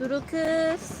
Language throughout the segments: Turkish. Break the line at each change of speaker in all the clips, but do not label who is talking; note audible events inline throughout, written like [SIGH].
Duru kız.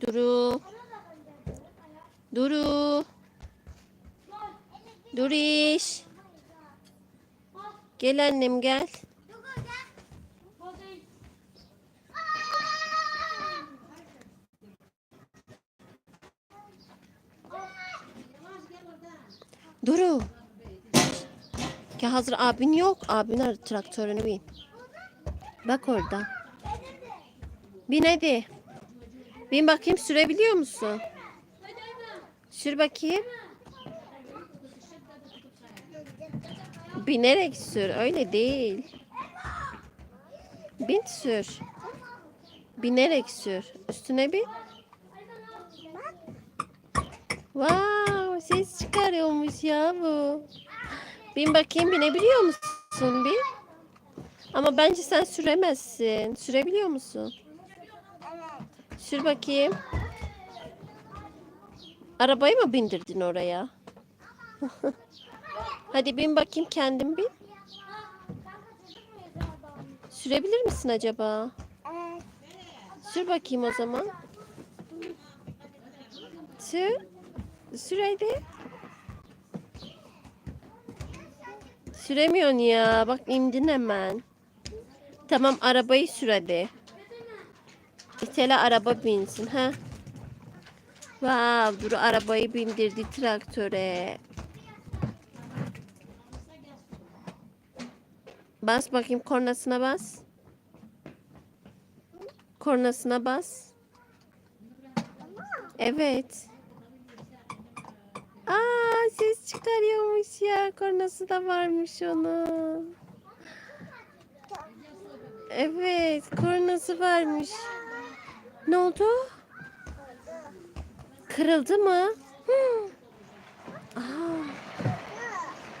Duru. Duru. Duriş. Gel annem gel. Duru. Ya hazır abin yok. Abin ar traktörünü bin. Bak orada. Bin hadi. Bin bakayım sürebiliyor musun? Sür bakayım. Binerek sür. Öyle değil. Bin sür. Binerek sür. Üstüne bin. Wow, ses çıkarıyormuş ya bu. Bin bakayım binebiliyor musun bin? Ama bence sen süremezsin. Sürebiliyor musun? Sür bakayım. Arabayı mı bindirdin oraya? [LAUGHS] Hadi bin bakayım kendin bin. Sürebilir misin acaba? Sür bakayım o zaman. Sür. Sür hadi. Süremiyorsun ya. Bak indin hemen. Tamam arabayı sür hadi. İtele araba binsin ha. Wow, Duru arabayı bindirdi traktöre. Bas bakayım kornasına bas. Kornasına bas. Evet. Aa ses çıkarıyormuş ya. Kornası da varmış onun. Evet, kornası varmış. Ne oldu? Kırıldı mı? Aa.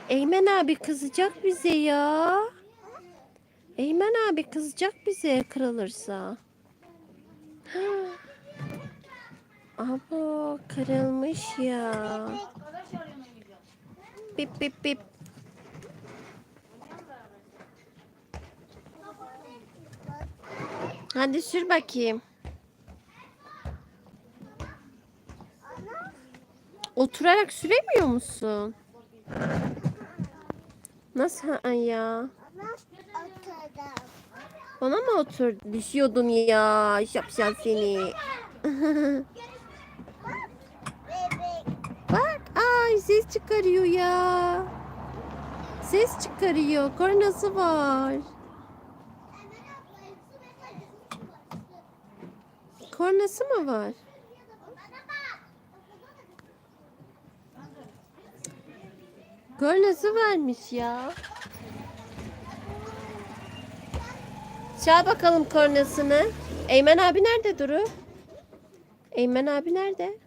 Eymen abi kızacak bize ya. Eymen abi kızacak bize kırılırsa. Abo kırılmış ya. Bip bip bip. Hadi sür bakayım. Oturarak süremiyor musun? Nasıl ha ya? Bana mı otur? Düşüyordun ya. Şapşal seni. [LAUGHS] Bak ay ses çıkarıyor ya. Ses çıkarıyor. Kornası var. Kornası mı var? Kornası varmış ya. Çal bakalım kornasını. Eymen abi nerede Duru? Eymen abi nerede?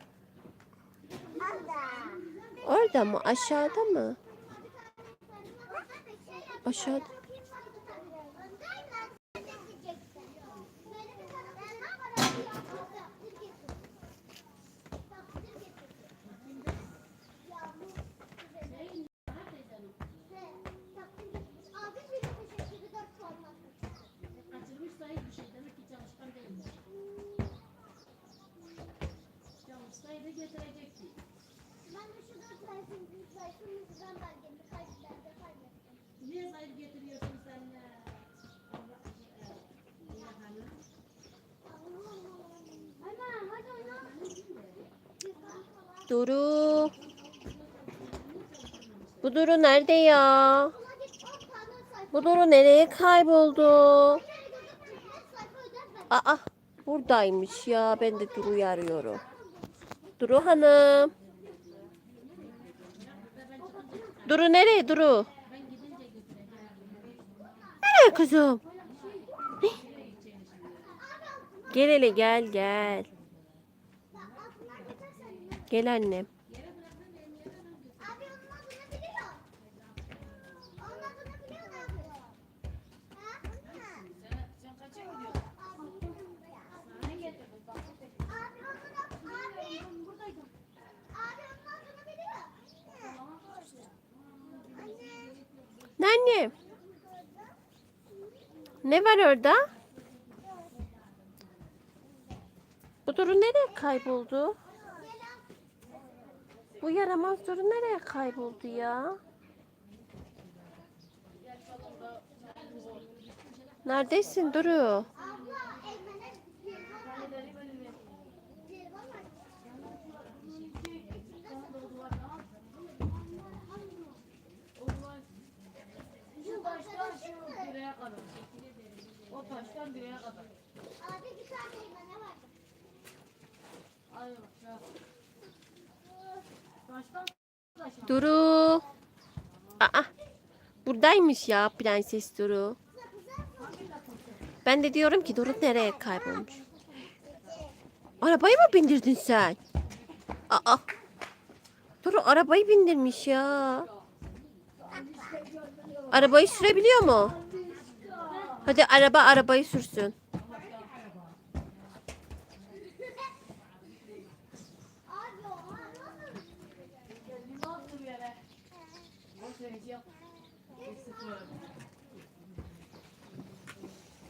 Orada mı? Aşağıda mı? Aşağıda.
Belgemi kaybettim.
Niye zayıf getiriyorsun sen?
Ana hadi oyna.
Duru. Bu Duru nerede ya?
Ona git 10 tane sayfa.
Bu Duru nereye kayboldu? Aa buradaymış ya. Ben de Duru'yu arıyorum. Duru Hanım. Duru nereye Duru? Nereye kızım? Gel hele gel gel. Gel annem.
Abi onun adını biliyor. Onun adını biliyor ne yapıyor? Ha?
Sen kaça gidiyorsun?
Abi onun adını abi. Buradaydım. Abi onun adını biliyor. Anne.
Annem. Ne var orada? Bu Duru nereye kayboldu? Bu yaramaz Duru nereye kayboldu ya? Neredesin Duru?
O taştan direğe kadar.
Abi bir tane Eymen'e var.
Ay bak ya. Taştan taşa.
Duru. Aa, buradaymış ya Prenses Duru. Ben de diyorum ki Duru nereye kaybolmuş? Arabayı mı bindirdin sen? Aa. Duru arabayı bindirmiş ya. Arabayı sürebiliyor mu? Hadi araba arabayı sürsün.